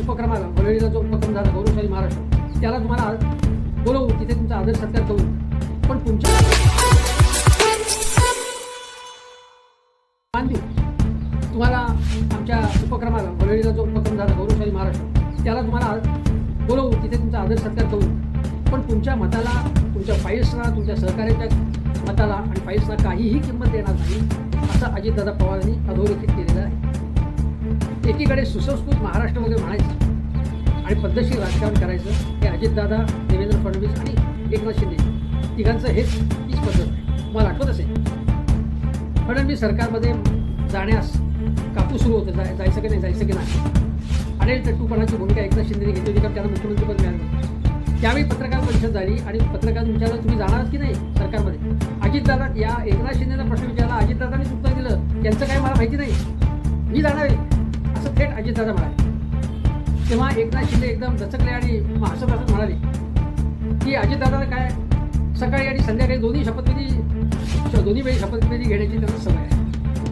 उपक्रमाला वरळीला जो उपक्रम झाला गौरवशाली महाराष्ट्र त्याला तुम्हाला बोलवू. तिथे तुमचा आदर सत्कार करू. पण तुमच्या मान तुम्हाला आमच्या उपक्रमाला वरळीला जो उपक्रम झाला गौरवशाली महाराष्ट्र त्याला तुम्हाला बोलवू. तिथे तुमचा आदर सत्कार करू. पण तुमच्या मताला तुमच्या फाईल्सना तुमच्या सहकार्याच्या मताला आणि फाईल्सना काहीही किंमत देणार नाही असं अजितदादा पवारांनी अधोरेखित केलेलं आहे. एकीकडे सुसंस्कृत महाराष्ट्रामध्ये म्हणायचं आणि पद्धतशीर राजकारण करायचं हे अजितदादा देवेंद्र फडणवीस आणि एकनाथ शिंदे तिघांचं हेच हीच पद्धत आहे. मला आठवत असेल? फडणवीस सरकारमध्ये जाण्यास कापूस सुरू होतं जाय जायचं की नाही जायचं की नाही? आणि टट्टूपणाची भूमिका एकनाथ शिंदेने घेतली होती कारण त्यांना मुख्यमंत्रीपद मिळालं त्यावेळी पत्रकार परिषद झाली आणि पत्रकार विचारलं तुम्ही जाणार की नाही सरकारमध्ये? अजितदादा या एकनाथ शिंदेला प्रश्न विचारला अजितदादांनी उत्तर दिलं त्यांचं काय मला माहिती नाही. मी जाणार आहे. अजितदादा म्हणाले तेव्हा एकनाथ शिंदे एकदम दचकले आणि हसत हसत म्हणाले की अजितदादा काय सकाळी आणि संध्याकाळी दोन्ही शपथविधी दोन्ही वेळी शपथविधी घेण्याची त्यांना सवय आहे.